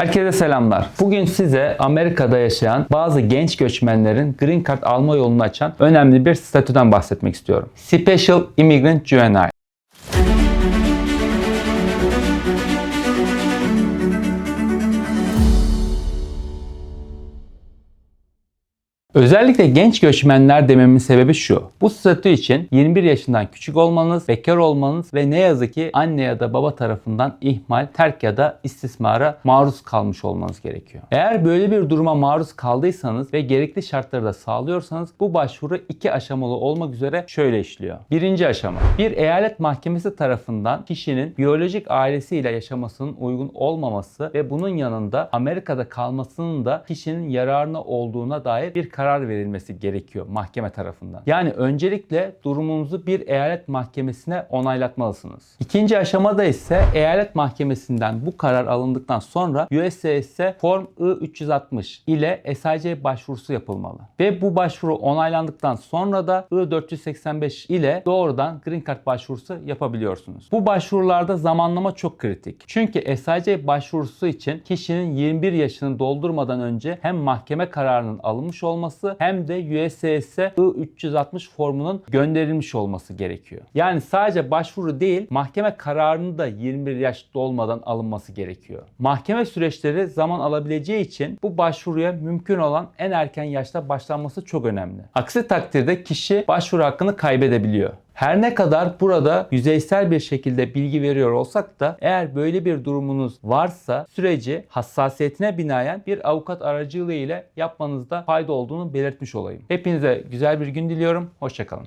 Herkese selamlar. Bugün size Amerika'da yaşayan bazı genç göçmenlerin Green Card alma yolunu açan önemli bir statüden bahsetmek istiyorum. Special Immigrant Juvenile. Özellikle genç göçmenler dememin sebebi şu. Bu statü için 21 yaşından küçük olmanız, bekar olmanız ve ne yazık ki anne ya da baba tarafından ihmal, terk ya da istismara maruz kalmış olmanız gerekiyor. Eğer böyle bir duruma maruz kaldıysanız ve gerekli şartları da sağlıyorsanız bu başvuru iki aşamalı olmak üzere şöyle işliyor. Birinci aşama. Bir eyalet mahkemesi tarafından kişinin biyolojik ailesiyle yaşamasının uygun olmaması ve bunun yanında Amerika'da kalmasının da kişinin yararına olduğuna dair bir karar verilmesi gerekiyor mahkeme tarafından. Yani öncelikle durumunuzu bir eyalet mahkemesine onaylatmalısınız. İkinci aşamada ise eyalet mahkemesinden bu karar alındıktan sonra USCIS'e Form I-360 ile SIC başvurusu yapılmalı. Ve bu başvuru onaylandıktan sonra da I-485 ile doğrudan Green Card başvurusu yapabiliyorsunuz. Bu başvurularda zamanlama çok kritik. Çünkü SIC başvurusu için kişinin 21 yaşını doldurmadan önce hem mahkeme kararının alınmış olması hem de USCIS'e I-360 formunun gönderilmiş olması gerekiyor. Yani sadece başvuru değil, mahkeme kararını da 21 yaş dolmadan alınması gerekiyor. Mahkeme süreçleri zaman alabileceği için bu başvuruya mümkün olan en erken yaşta başlanması çok önemli. Aksi takdirde kişi başvuru hakkını kaybedebiliyor. Her ne kadar burada yüzeysel bir şekilde bilgi veriyor olsak da eğer böyle bir durumunuz varsa süreci hassasiyetine binaen bir avukat aracılığı ile yapmanızda fayda olduğunu belirtmiş olayım. Hepinize güzel bir gün diliyorum. Hoşçakalın.